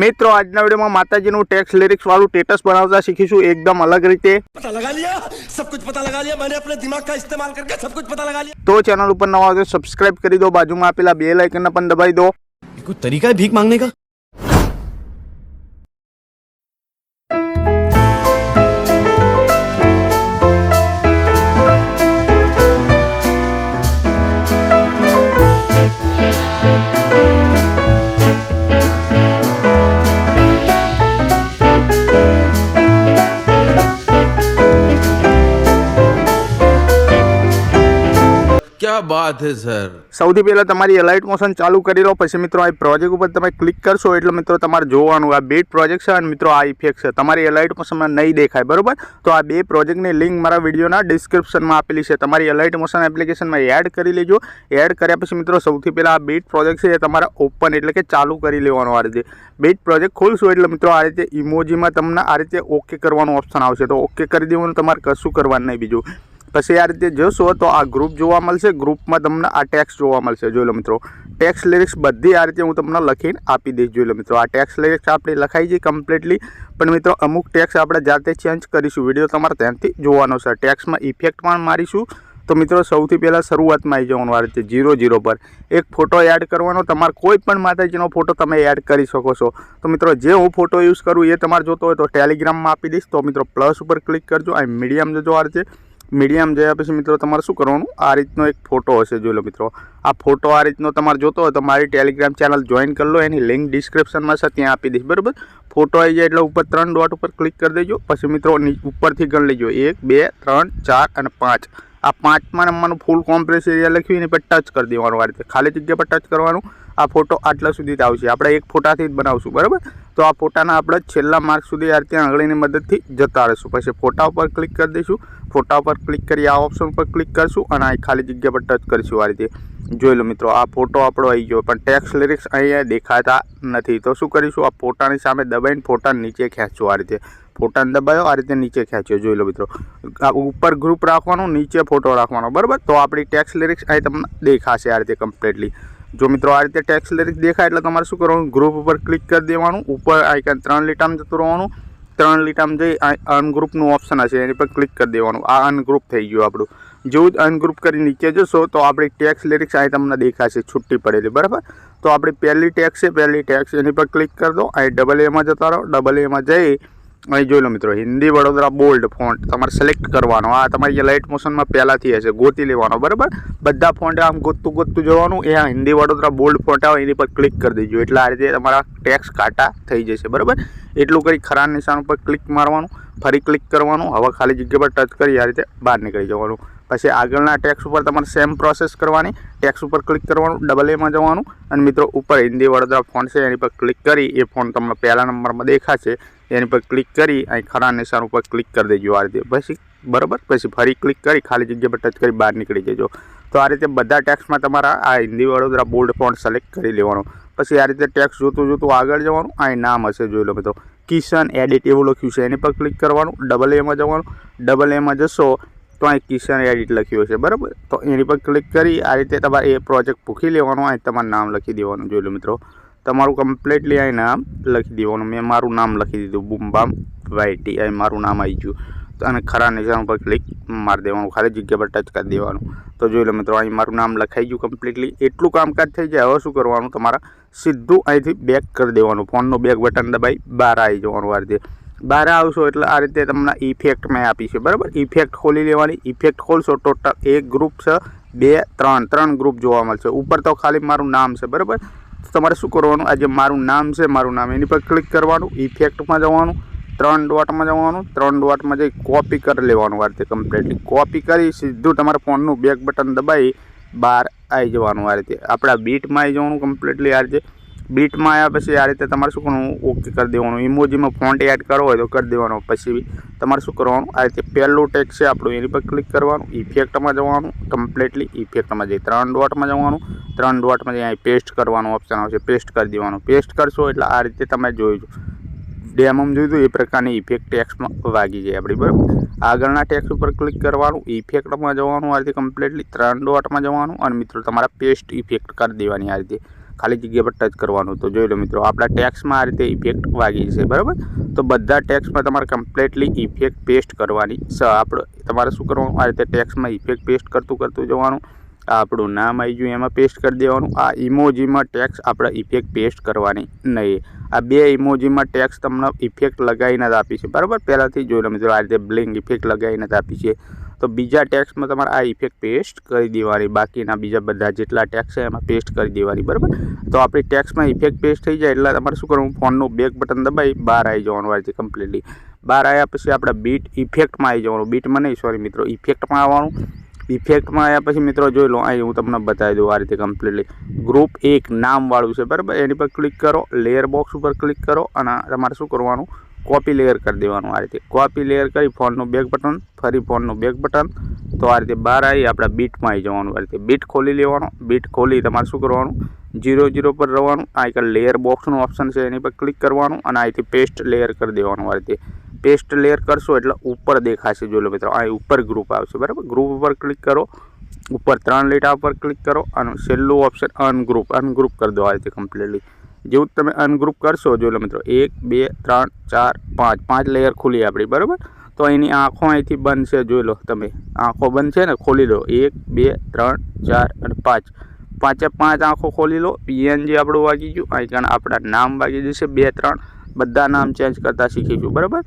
મિત્રો આજના વિડીયોમાં માતાજીનું ટેક્સ લિરિક્સ વાળું સ્ટેટસ બનાવતા શીખીશું. એકદમ અલગ રીતે. તો ચેનલ ઉપર નવા હોય સબસ્ક્રાઇબ કરી દો. બાજુમાં આપેલા બે લાઇકન પણ દબાઈ દો. તરીકા ભીખ માંગને કા? બાત હે, સર. સૌથી પહેલાં તમારી એલાઇટ મોશન ચાલુ કરી લો, પછી મિત્રો આ પ્રોજેક્ટ ઉપર તમે ક્લિક કરશો એટલે મિત્રો તમારે જોવાનું આ બેટ પ્રોજેક્ટ છે અને મિત્રો આ ઇફેક્ટ છે. તમારી એલાઇટ મોશનમાં નહીં દેખાય, બરાબર? તો આ બે પ્રોજેક્ટની લિંક મારા વિડીયોના ડિસ્ક્રિપ્શનમાં આપેલી છે. તમારી એલાઇટ મોશન એપ્લિકેશનમાં એડ કરી લેજો. એડ કર્યા પછી મિત્રો સૌથી પહેલાં આ બેટ પ્રોજેક્ટ છે એ તમારા ઓપન એટલે કે ચાલુ કરી લેવાનું આ રીતે. બેટ પ્રોજેક્ટ ખોલશો એટલે મિત્રો આ રીતે ઇમોજીમાં તમને આ રીતે ઓકે કરવાનું ઓપ્શન આવશે. તો ઓકે કરી દેવાનું તમારે કશું કરવાનું નહીં બીજું. પછી આ રીતે જોશો તો આ ગ્રુપ જોવા મળશે. ગ્રુપમાં તમને આ ટેક્સ જોવા મળશે. જોઈ લો મિત્રો. ટેક્સ લિરિક્સ બધી આ રીતે હું તમને લખીને આપી દઈશ. જોઈ લો મિત્રો. આ ટેક્સ લિરિક્સ આપણે લખાઈ છે કમ્પ્લીટલી પણ મિત્રો, અમુક ટેક્સ આપણે જાતે ચેન્જ કરીશું. વીડિયો તમારે ત્યાંથી જોવાનો છે. ટેક્સમાં ઇફેક્ટ પણ મારીશું. તો મિત્રો, સૌથી પહેલાં શરૂઆતમાં આવી જવાનું આ રીતે. જીરો જીરો પર. એક ફોટો એડ કરવાનો. તમારે કોઈ પણ માતાજીનો ફોટો તમે એડ કરી શકો છો. તો મિત્રો, જે હું ફોટો યુઝ કરું એ તમારે જોતો હોય તો ટેલિગ્રામમાં આપી દઈશ. તો મિત્રો પ્લસ ઉપર ક્લિક કરજો. આ મીડિયમ જજો આ રીતે. મીડિયમ જયા પછી મિત્રો તમારે શું કરવાનું? આ રીતનો એક ફોટો હશે, જોઈ લો મિત્રો. આ ફોટો આ રીતનો તમારે જોતો હોય તો મારી ટેલિગ્રામ ચેનલ જોઈન કરી લો, એની લિંક ડિસ્ક્રિપ્શનમાં છે ત્યાં આપી દઈશ, બરાબર? ફોટો આવી જાય એટલે ઉપર ત્રણ ડોટ ઉપર ક્લિક કરી દેજો, પછી મિત્રો ઉપરથી ગણ લેજો, એક, બે, ત્રણ, ચાર અને પાંચ. આ પાંચમા નંબરનું ફૂલ કોમ્પ્રેસ એરિયા લખ્યું એની પર ટચ કરી દેવાનું આ રીતે. ખાલી જગ્યા પર ટચ કરવાનું. આ ફોટો આટલા સુધી જ આવશે. આપણે એક ફોટાથી જ બનાવશું, બરાબર? તો આ ફોટાના આપણે છેલ્લા માર્ક સુધી આ રીતે આંગળીની મદદથી જતા રહીશું. પછી ફોટા ઉપર ક્લિક કરી દઈશું. ફોટા ઉપર ક્લિક કરી આ ઓપ્શન ઉપર ક્લિક કરીશું અને આ ખાલી જગ્યા પર ટચ કરીશું આ રીતે. જોઈ લો મિત્રો, આ ફોટો આપણો આવી ગયો, પણ ટેક્સ લિરિક્સ અહીંયા દેખાતા નથી. તો શું કરીશું? આ ફોટાની સામે દબાઈને ફોટા નીચે ખેંચશું આ રીતે. ફોટાને દબાયો, આ રીતે નીચે ખેંચ્યો. જોઈ લો મિત્રો ઉપર ગ્રુપ રાખવાનું, નીચે ફોટો રાખવાનો, બરાબર? તો આપણી ટેક્સ લિરિક્સ અહીં તમને દેખાશે આ રીતે કમ્પ્લીટલી જો મિત્રો આ રીતે ટેક્સ લિરિક્સ દેખાય એટલે તમારે શું કરવાનું? ગ્રુપ ઉપર ક્લિક કરી દેવાનું. ઉપર આઈકન ત્રણ લીટામાં જતું રહેવાનું. ત્રણ લીટામાં જઈ અનગ્રુપનું ઓપ્શન હશે. એની પર ક્લિક કરી દેવાનું. આ અનગ્રુપ થઈ ગયું આપણું. જેવું જ અનગ્રુપ કરી નીચે જશો તો આપણી ટેક્સ લિરિક્સ અહીં તમને દેખાશે. છૂટી પડેલી. બરાબર? તો આપણી પહેલી ટેક્સ છે, પહેલી ટેક્સ એની પર ક્લિક કરી દો. અહીં ડબલ એમાં જતા રહો. ડબલ એમાં જઈ અહીં જોઈ લો મિત્રો, હિન્દી વડોદરા બોલ્ડ ફોન્ટ તમારે સિલેક્ટ કરવાનો. આ તમારી લાઇટ મોશનમાં પહેલાંથી હશે, ગોતી લેવાનો, બરાબર? બધા ફોન્ટ આમ ગોતતું ગોતતું જવાનું, એ આ હિન્દી વડોદરા બોલ્ડ ફોન્ટ આવે, એની પર ક્લિક કરી દેજો. એટલે આ રીતે તમારા ટેક્સ કાટા થઈ જશે, બરાબર? એટલું કરી ખરા નિશાન ઉપર ક્લિક મારવાનું, ફરી ક્લિક કરવાનું, હવે ખાલી જગ્યા પર ટચ કરી, આ રીતે બહાર નીકળી જવાનું. પછી આગળના ટેક્સ ઉપર તમારે સેમ પ્રોસેસ કરવાની. ટેક્સ ઉપર ક્લિક કરવાનું ડબલ એમાં જવાનું. અને મિત્રો, ઉપર હિન્દી વડોદરા ફોન છે, એની પર ક્લિક કરી, એ ફોન તમને પહેલા નંબરમાં દેખાશે. એની પર ક્લિક કરી, અહીં ખરા નિશાન ઉપર ક્લિક કરી દેજો આ રીતે. પછી, બરાબર? પછી ફરી ક્લિક કરી, ખાલી જગ્યા પર ટચ કરી, બહાર નીકળી જજો. તો આ રીતે બધા ટેક્સમાં તમારા આ Hindi Vadodara bold font select કરી લેવાનો. પછી આ રીતે ટેક્સ જોતું જોતું આગળ જવાનું. અહીં નામ હશે, જોઈ લો મિત્રો. કિશન એડિટ એવું લખ્યું છે, એની પર ક્લિક કરવાનું. ડબલ એમાં જવાનું. ડબલ એમાં જશો તો અહીં કિશન એડિટ લખ્યું હશે બરાબર? તો એની પર ક્લિક કરી આ રીતે તમારે એ પ્રોજેક્ટ ભૂખી લેવાનો અહીં તમારું નામ લખી દેવાનું. જોઈ લો મિત્રો, તમારું કમ્પ્લીટલી અહીં નામ લખી દેવાનું. મેં મારું નામ લખી દીધું, બૂમબામ વાયટી અહીં મારું નામ આવી ગયું. તો અને ખરા નિશાન ઉપર ક્લિક મારી દેવાનું, ખાલી જગ્યા પર ટચ કરી દેવાનું. તો જોઈ લો મિત્રો, અહીં મારું નામ લખાઈ ગયું કમ્પ્લીટલી એટલું કામકાજ થઈ જાય, હવે શું કરવાનું? તમારા સીધું અહીંથી બેક કરી દેવાનું. ફોનનું બેક બટન દબાઈ, બહાર આવી જવાનું આ રીતે. બહાર આવશો એટલે આ રીતે તમને ઇફેક્ટ મેં આપી છે. બરાબર? ઇફેક્ટ ખોલી લેવાની. ઇફેક્ટ ખોલશો ટોટલ એક ગ્રુપ છે, બે, ત્રણ. ત્રણ ગ્રુપ જોવા મળશે. ઉપર તો ખાલી મારું નામ છે, બરાબર? તમારે શું કરવાનું? આ જે મારું નામ છે, મારું નામ એની પર ક્લિક કરવાનું ઇફેક્ટમાં જવાનું, ત્રણ ડોટમાં જવાનું, ત્રણ ડોટમાં જઈ કોપી કરી લેવાનું આ રીતે કમ્પ્લીટલી કોપી કરી સીધું તમારા ફોનનું બેક બટન દબાવી બહાર આવી જવાનું આ રીતે. આપણા બીટમાં આવી જવાનું કમ્પ્લીટલી આ રીતે. બીટમાં આવ્યા પછી આ રીતે તમારે શું કરવાનું ઓકે કરી દેવાનું. ઇમોજીમાં ફોન્ટ એડ કરવો હોય તો કરી દેવાનો. પછી તમારે શું કરવાનું, આ રીતે પહેલું ટેક્સ છે આપણું, એની પર ક્લિક કરવાનું. ઇફેક્ટમાં જવાનું કમ્પ્લીટલી ઇફેક્ટમાં જઈ. ત્રણ ડોટમાં જવાનું, ત્રણ ડોટમાં જઈ અહીં પેસ્ટ કરવાનું ઓપ્શન આવશે. પેસ્ટ કરી દેવાનું. પેસ્ટ કરશો એટલે આ રીતે તમે જોઈજો ડેમોમાં જોયું હતું, એ પ્રકારની ઇફેક્ટ ટેક્સમાં વાગી જાય આપણી, બરાબર? આગળના ટેક્સ ઉપર ક્લિક કરવાનું ઇફેક્ટમાં જવાનું, આ રીતે કમ્પ્લીટલી ત્રણ ડોટમાં જવાનું. અને મિત્રો, તમારા પેસ્ટ ઇફેક્ટ કરી દેવાની આ રીતે. ખાલી જગ્યા પર ટચ કરવાનું તો જોઈ લો મિત્રો, આપણા ટેક્સમાં આ રીતે ઇફેક્ટ વાગી છે, બરાબર? તો બધા ટેક્સમાં તમારે કમ્પ્લીટલી ઇફેક્ટ પેસ્ટ કરવાની આપણે તમારે શું કરવાનું? આ રીતે ટેક્સમાં ઇફેક્ટ પેસ્ટ કરતું કરતું જવાનું, આપણું નામ આવી ગયું, એમાં પેસ્ટ કરી દેવાનું. આ ઇમોજીમાં ટેક્સ આપણે ઇફેક્ટ પેસ્ટ કરવાની નહીં. આ બે ઇમોજીમાં ટેક્સ તમને ઇફેક્ટ લગાવીને જ આપી છે, બરાબર? પહેલાંથી જોઈ લો મિત્રો, આ રીતે બ્લિંક ઇફેક્ટ લગાવીને જ આપી છે. તો બીજા ટેક્સમાં તમારે આ ઇફેક્ટ પેસ્ટ કરી દેવાની. બાકીના બીજા બધા જેટલા ટેક્સ છે એમાં પેસ્ટ કરી દેવાની, બરાબર? તો આપણી ટેક્સમાં ઇફેક્ટ પેસ્ટ થઈ જાય એટલે તમારે શું કરવું? ફોનનું બેક બટન દબાવી બહાર આવી જવાનું રીતે કમ્પ્લીટલી બહાર આવ્યા પછી આપણે બીટ ઇફેક્ટમાં આવી જવાનું. બીટમાં નહીં સોરી મિત્રો ઇફેક્ટમાં આવવાનું. ઇફેક્ટમાં આવ્યા પછી મિત્રો જોઈ લો, અહીં હું તમને બતાવી દઉં આ રીતે કમ્પ્લીટલી ગ્રુપ એક નામવાળું છે, બરાબર? એની પર ક્લિક કરો લેયર બોક્સ ઉપર ક્લિક કરો અને તમારે શું કરવાનું? કોપી લેયર કરી દેવાનું આ રીતે. કોપી લેયર કરી ફોનનું બેક બટન ફરી ફોનનું બેક બટન તો આ રીતે બહાર આવી આપણે બીટમાં આવી જવાનું આ રીતે. બીટ ખોલી લેવાનો. બીટ ખોલી તમારે શું કરવાનું? જીરો જીરો પર રહેવાનું. આ એક લેયર બોક્સનું ઓપ્શન છે, એની પર ક્લિક કરવાનું અને અહીંથી પેસ્ટ લેયર કરી દેવાનું આ રીતે. પેસ્ટ લેયર કરશો એટલે ઉપર દેખાશે. જો લો મિત્રો અહીં ઉપર ગ્રુપ આવશે, બરાબર? ગ્રુપ ઉપર ક્લિક કરો. ઉપર ત્રણ લીટા ઉપર ક્લિક કરો અને છેલ્લું ઓપ્શન અનગ્રુપ અનગ્રુપ કરી દો આ રીતે કમ્પ્લીટલી જેવું જ તમે અનગ્રુપ કરશો લો મિત્રો. એક, બે, ત્રણ, ચાર, પાંચ. પાંચ લેયર ખુલી આપણી, બરાબર? તો એની આંખો અહીંથી બંધ છે, જોઈ લો તમે. આંખો બંધ છે ને, ખોલી લો. એક, બે, ત્રણ, ચાર અને પાંચ. પાંચે પાંચ આંખો ખોલી લો. પીએનજી આપણું વાગી ગયું. અહીં આપણા નામ વાગી જશે. બે, ત્રણ. બધા નામ ચેન્જ કરતા શીખીશું, બરાબર?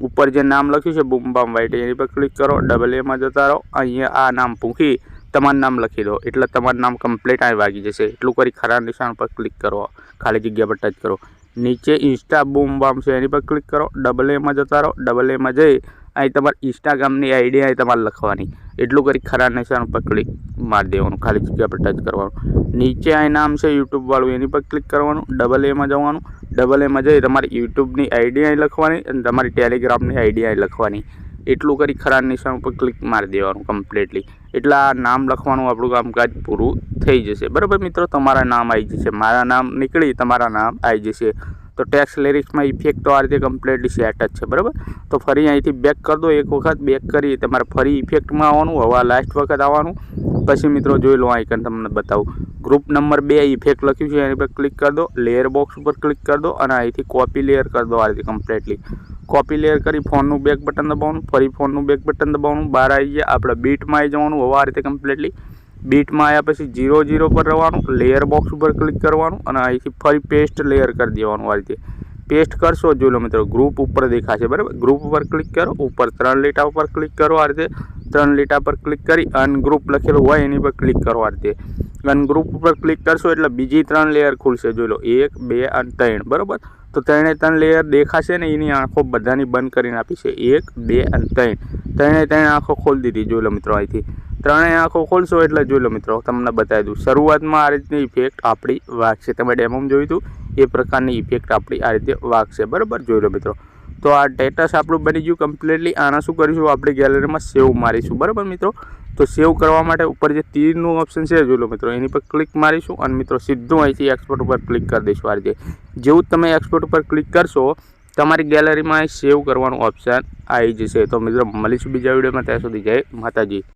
ઉપર જે નામ લખ્યું છે બૂમબામ વાઇટ એની પર ક્લિક કરો ડબલ એમાં જતા રહો. અહીંયા આ નામ પૂંખી. તમારું નામ લખી દો એટલે તમારું નામ કમ્પ્લીટ અહીં વાગી જશે. એટલું કરી ખરા નિશાન પર ક્લિક કરો. ખાલી જગ્યા પર ટચ કરો. નીચે ઇન્સ્ટા બૂમ બામ છે, એની પર ક્લિક કરો. ડબલ એમાં જતા રહો. ડબલ એમાં જઈ અહીં તમારે ઇન્સ્ટાગ્રામની આઈડી અહીં તમારે લખવાની. એટલું કરી ખરા નિશાન પર ક્લિક મારી દેવાનું. ખાલી જગ્યા પર ટચ કરવાનું. નીચે અહીં નામ છે યુટ્યુબવાળું એની પર ક્લિક કરવાનું. ડબલ એમાં જવાનું. ડબલ એમાં જઈ તમારી યુટ્યુબની આઈડી અહીં લખવાની અને તમારી ટેલિગ્રામની આઈડી અહીં લખવાની. એટલું કરી ખરા નિશાન ઉપર ક્લિક મારી દેવાનું કમ્પ્લીટલી એટલે આ નામ લખવાનું આપણું કામકાજ પૂરું થઈ જશે. બરાબર મિત્રો? તમારા નામ આવી જશે. મારા નામ નીકળી, તમારા નામ આવી જશે. તો ટેક્સ લિરિક્સમાં ઇફેક્ટ આ રીતે કમ્પ્લીટલી સેટ જ છે. બરાબર? તો ફરી અહીંથી બેક કરી દો. એક વખત બેક કરી, તમારે ફરી ઇફેક્ટમાં આવવાનું, હવે લાસ્ટ વખત આવવાનું. પછી મિત્રો જોઈ લો આઇકન તમને બતાવું. ગ્રુપ નંબર બે ઇફેક્ટ લખ્યું છે, એની પર ક્લિક કરી દો. લેયર બોક્સ ઉપર ક્લિક કરી દો અને અહીંથી કોપી લેયર કરી દો આ રીતે કમ્પ્લીટલી કોપી લેયર કરી ફોનનું બેક બટન દબાવવાનું, ફરી ફોનનું બેક બટન દબાવવાનું, બહાર આવી ગયા, આપણે બીટમાં આવી જવાનું, હવે આ રીતે કમ્પ્લીટલી બીટમાં આવ્યા પછી જીરો જીરો પર રહેવાનું લેયર બોક્સ ઉપર ક્લિક કરવાનું અને અહીંથી ફરી પેસ્ટ લેયર કરી દેવાનું આ રીતે. પેસ્ટ કરશો, જોઈ લો મિત્રો ગ્રુપ ઉપર દેખાશે, બરાબર? ગ્રુપ ઉપર ક્લિક કરો, ઉપર ત્રણ લીટા ઉપર ક્લિક કરો આ રીતે. ત્રણ લીટા પર ક્લિક કરી અનગ્રુપ લખેલું હોય એની પર ક્લિક કરવા દે. અનગ્રુપ ઉપર ક્લિક કરશો એટલે બીજી ત્રણ લેયર ખુલશે. જોઈ લો, એક, બે અને ત્રણ. બરાબર? તો ત્રણે ત્રણ લેયર દેખાશે ને એની આંખો બધાની બંધ કરીને આપી છે. એક, બે અને ત્રણ. ત્રણે ત્રણ આંખો ખોલી દીધી. જોઈ લો મિત્રો અહીંથી. ત્રણેય આંખો ખોલશો એટલે જોઈ લો મિત્રો, તમને બતાવી દઉં. શરૂઆતમાં આ રીતની ઇફેક્ટ આપણી વાગશે. તમે ડેમોમાં જોયું હતું? એ પ્રકારની ઇફેક્ટ આપણી આ રીતે વાગશે. બરાબર? જોઈ લો મિત્રો. તો આ ટેટસ આપણું બની ગયું કમ્પ્લીટલી આના શું કરીશું? આપણે ગેલેરીમાં સેવ મારીશું. બરાબર મિત્રો? તો સેવ કરવા માટે ઉપર જે તીરનું ઓપ્શન છે, જોઈ લો મિત્રો. એની પર ક્લિક મારીશું અને મિત્રો સીધું અહીંથી એક્સપોર્ટ ઉપર ક્લિક કરી દઈશું આ રીતે. જેવું તમે એક્સપોર્ટ ઉપર ક્લિક કરશો, તમારી ગેલેરીમાં સેવ કરવાનું ઓપ્શન આવી જશે. તો મિત્રો, મળીશું બીજા વિડીયોમાં. ત્યાં સુધી જય માતાજી.